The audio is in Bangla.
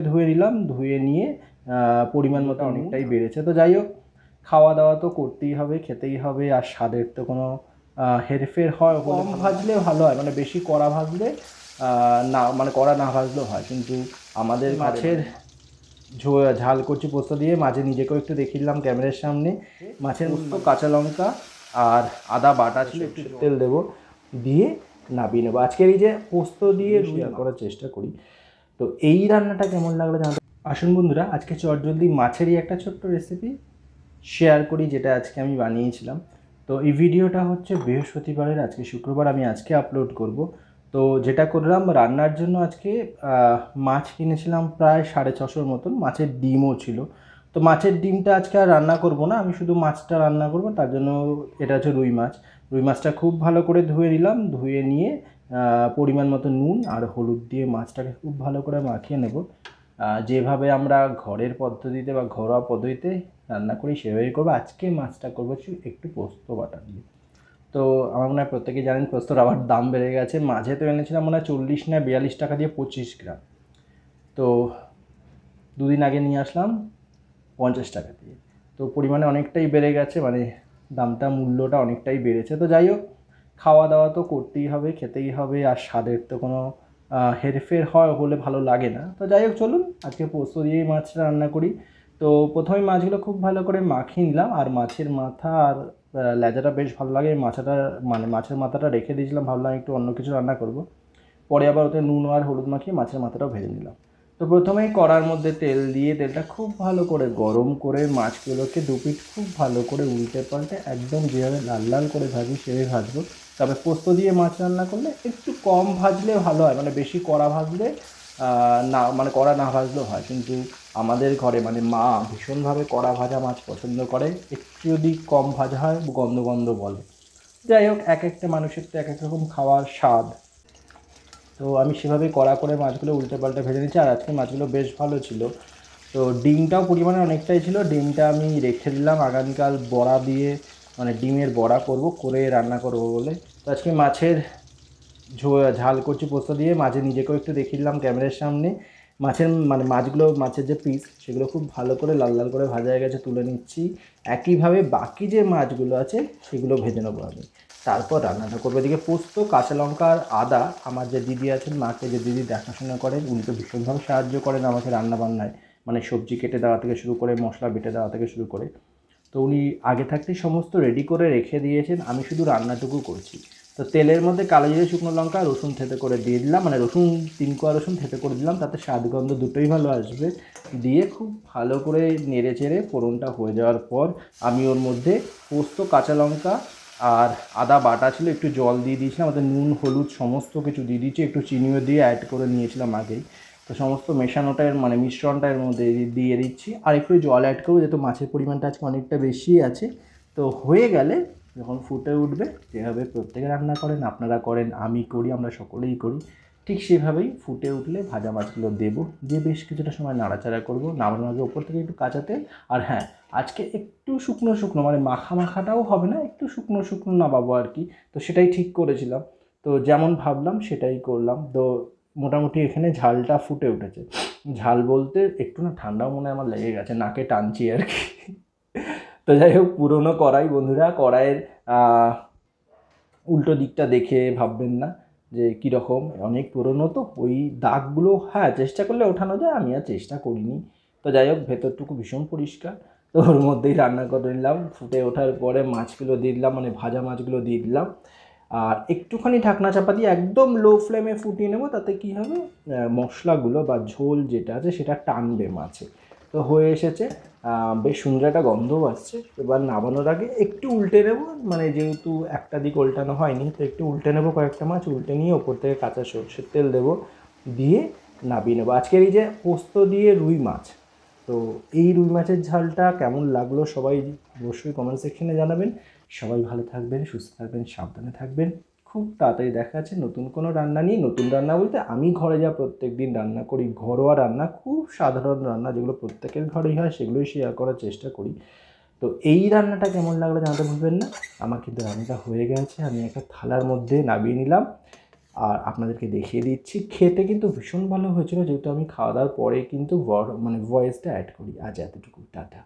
ধুয়ে নিলাম ধুয়ে নিয়ে পরিমাণ মতো অনেকটাই বেড়েছে। তো যাই হোক খাওয়া দাওয়া তো করতেই হবে খেতেই হবে আর স্বাদের তো কোনো হেরফের হয় কম ভাজলে ভালো হয় মানে বেশি কড়া ভাজলে না মানে কড়া না ভাজলেও হয় কিন্তু আমাদের মাছের ঝো- ঝাল করছি পোস্ত দিয়ে মাঝে নিজেকেও একটু দেখিয়ে দিলাম ক্যামেরার সামনে। মাছের পোস্ত কাঁচা লঙ্কা আর আদা বাটা ছিল একটু তেল দেবো দিয়ে নাবিয়ে নেব। আজকের এই যে পোস্ত দিয়ে রুই করার চেষ্টা করি তো এই রান্নাটা কেমন লাগল জানতে আসুন বন্ধুরা, আজকে চটজলদি মাছেরই একটা ছোট্ট রেসিপি শেয়ার করি, যেটা আজকে আমি বানিয়েছিলাম। তো এই ভিডিওটা হচ্ছে বৃহস্পতিবারের, আজকে শুক্রবার আমি আজকে আপলোড করব। তো যেটা করলাম, রান্নার জন্য আজকে মাছ কিনেছিলাম প্রায় সাড়ে ছশোর মতন, মাছের ডিমও ছিল। তো মাছের ডিমটা আজকে আর রান্না করব না, আমি শুধু মাছটা রান্না করব, তার জন্য এটা হচ্ছে রুই মাছ। রুই মাছটা খুব ভালো করে ধুয়ে নিলাম, ধুয়ে নিয়ে পরিমাণ মতো নুন আর হলুদ দিয়ে মাছটাকে খুব ভালো করে মাখিয়ে নেব। যেভাবে আমরা ঘরের পদ্ধতিতে বা ঘরোয়া পদ্ধতিতে রান্না করি, সেভাবেই করব। আজকে মাছটা করব একটু- পোস্ত বাটা দিয়ে। তো আমার মনে হয় প্রত্যেকেই জানেন পোস্তর আবার দাম বেড়ে গেছে। মাঝে তো এনেছিলাম মনে হয় চল্লিশ না বিয়াল্লিশ টাকা দিয়ে পঁচিশ গ্রাম। তো দুদিন আগে নিয়ে আসলাম পঞ্চাশ টাকা দিয়ে। তো পরিমাণে অনেকটাই বেড়ে গেছে মানে দামটা, মূল্যটা অনেকটাই বেড়েছে। তো যাই হোক খাওয়া দাওয়া তো করতেই হবে, খেতেই হবে, আর স্বাদের তো কোনো হেরফের হয় হলে ভালো লাগে না। তো যাই হোক, চলুন, আজকে পোস্ত দিয়েই মাছটা রান্না করি। তো প্রথমে মাছগুলো খুব ভালো করে মাখিয়ে নিলাম, আর মাছের মাথা আর লেজাটা বেশ ভালো লাগে। মাছাটা মানে মাছের মাথাটা রেখে দিয়েছিলাম, ভাবলাম একটু অন্য কিছু রান্না করব। পরে আবার ওতে নুন আর হলুদ মাখিয়ে মাছের মাথাটাও ভেজে নিলাম। তো প্রথমেই কড়ার মধ্যে তেল দিয়ে তেলটা খুব ভালো করে গরম করে মাছগুলোকে দু পিঠ খুব ভালো করে উল্টে পাল্টে একদম যেভাবে লাল লাল করে ভাজি সেভাবে ভাজবো। তবে পোস্ত দিয়ে মাছ রান্না করলে একটু কম ভাজলে ভালো হয় মানে বেশি কড়া ভাজলে না মানে কড়া না ভাজলেও হয়। কিন্তু আমাদের ঘরে মানে মা ভীষণভাবে কড়া ভাজা মাছ পছন্দ করে, একটু যদি কম ভাজা হয়, গন্ধ গন্ধ বলে। যাই হোক, এক একটা মানুষের তো এক এক রকম খাওয়ার স্বাদ। তো আমি সেভাবে কড়া করে মাছগুলো উল্টে পাল্টে ভেজে নিচ্ছি আর আজকে মাছগুলো বেশ ভালো ছিল। তো ডিমটাও পরিমাণে অনেকটাই ছিল। ডিমটা আমি রেখে দিলাম, আগামীকাল বড়া দিয়ে মানে ডিমের বড়া করব, করে রান্না করব বলে। তো আজকে মাছের ঝাল করছি পোস্ত দিয়ে। মাঝে নিজেকেও একটু দেখিয়ে দিলাম ক্যামেরার সামনে। মাছের মানে মাছগুলো, মাছের যে পিস সেগুলো খুব ভালো করে, লাল লাল করে ভাজা হয়ে গেছে, তুলে নিচ্ছি। একইভাবে বাকি যে মাছগুলো আছে, সেগুলো ভেজে নেব আমি। তারপর রান্নাটা করব। এদিকে পোস্ত, কাঁচা লঙ্কা আর আদা। আমার যে দিদি আছেন, মাকে যে দিদি দেখাশোনা করেন, উনি তো ভীষণভাবে সাহায্য করেন আমাকে রান্না বান্নায় মানে সবজি কেটে দেওয়া থেকে শুরু করে, মশলা বেটে দেওয়া থেকে শুরু করে। তো উনি আগে থাকতেই সমস্ত রেডি করে রেখে দিয়েছেন, আমি শুধু রান্নাটুকু করছি। তো তেলের মধ্যে কালো জিরে, শুকনো লঙ্কা, রসুন থেতে করে দিয়ে দিলাম মানে রসুন, তিন কোয়া রসুন থেতে করে দিলাম, তাতে স্বাদ গন্ধ দুটোই ভালো আসবে। দিয়ে খুব ভালো করে নেড়ে চেড়ে ফোড়নটা হয়ে যাওয়ার পর আমি ওর মধ্যে পোস্ত, কাঁচা লঙ্কা আর আদা বাটা ছিল, একটু জল দিয়ে দিয়েছিলাম আমাদের নুন, হলুদ সমস্ত কিছু দিয়ে দিয়েছি, একটু চিনিও দিয়ে অ্যাড করে নিয়েছিলাম আগেই। তো সমস্ত মেশানোটা এর মানে মিশ্রণটা এর মধ্যে দিয়ে দিচ্ছি। আর একটু জল অ্যাড করব, যেহেতু মাছের পরিমাণটা আজকে অনেকটা বেশি আছে। তো হয়ে গেলে যখন ফুটে উঠবে, যেভাবে প্রত্যেকে রান্না করেন, আপনারা করেন, আমি করি, আমরা সকলেই করি, ঠিক সেভাবেই ফুটে উঠলে ভাজা মাছগুলো দেবো। দিয়ে বেশ কিছুটা সময় নাড়াচাড়া করব। নামানোর আগে ওপর থেকে একটু কাঁচা তেল। আর হ্যাঁ আজকে একটু শুকনো শুকনো মানে মাখা মাখাটাও হবে না, একটু শুকনো শুকনো নামাবো আর কি। তো সেটাই ঠিক করেছিলাম। তো যেমন ভাবলাম সেটাই করলাম। তো মোটামুটি এখানে ঝালটা ফুটে উঠেছে। ঝাল বলতে একটু না ঠান্ডাও মনে আমার লেগে গেছে, নাকে টানছি আর কি। তো যাই হোক, পুরোনো কড়াই বন্ধুরা, কড়াইয়ের উল্টো দিকটা দেখে ভাববেন না যে কীরকম। অনেক পুরনো তো, ওই দাগগুলো হ্যাঁ চেষ্টা করলে ওঠানো যায়, আমি আর চেষ্টা করিনি। তো যাই হোক, ভেতরটুকু ভীষণ পরিষ্কার। তো ওর মধ্যেই রান্না করে নিলাম, ফুটে ওঠার পরে মাছগুলো দিয়ে দিলাম মানে ভাজা মাছগুলো দিয়ে দিলাম। আর একটুখানি ঢাকনা চাপা দিয়ে একদম লো ফ্লেমে ফুটিয়ে নেব, তাতে কী হবে? মশলাগুলো বা ঝোল যেটা আছে সেটা টানবে মাছে। তো হয়ে এসেছে। বেশ সুন্দর একটা গন্ধও আসছে। এবার নামানোর আগে একটু উল্টে নেব মানে যেহেতু একটা দিক উল্টানো হয়নি, তো একটু উল্টে নেব কয়েকটা মাছ, উল্টে নিয়ে ওপর থেকে কাঁচা সর্ষের তেল দেবো, দিয়ে নাবিয়ে নেব। আজকের এই যে পোস্ত দিয়ে রুই মাছ তো এই রুই মাছের ঝালটা কেমন লাগল সবাই অবশ্যই কমেন্ট সেকশনে জানাবেন। সবাই ভালো থাকবেন, সুস্থ থাকবেন, সাবধানে থাকবেন। খুব তাড়াতাড়ি দেখা আছে নতুন কোনো রান্না নিয়ে। নতুন রান্না বলতে আমি ঘরে যা প্রত্যেক দিন রান্না করি, ঘরোয়া রান্না, খুব সাধারণ রান্না যেগুলো প্রত্যেকের ঘরেই হয়, সেগুলোই শেয়ার করার চেষ্টা করি। তো এই রান্নাটা কেমন লাগল জানাতে ভুলবেন না। আমার কিন্তু রান্নাটা হয়ে গেছে, আমি একটা থালার মধ্যে নামিয়ে নিলাম। আর আপনাদেরকে দেখিয়ে দিচ্ছি। খেতে কিন্তু ভীষণ ভালো হয়েছিল, যেহেতু আমি খাওয়া দাওয়ার পরে কিন্তু মানে ভয়েসটা অ্যাড করি। আজ এতটুকু। টাটা।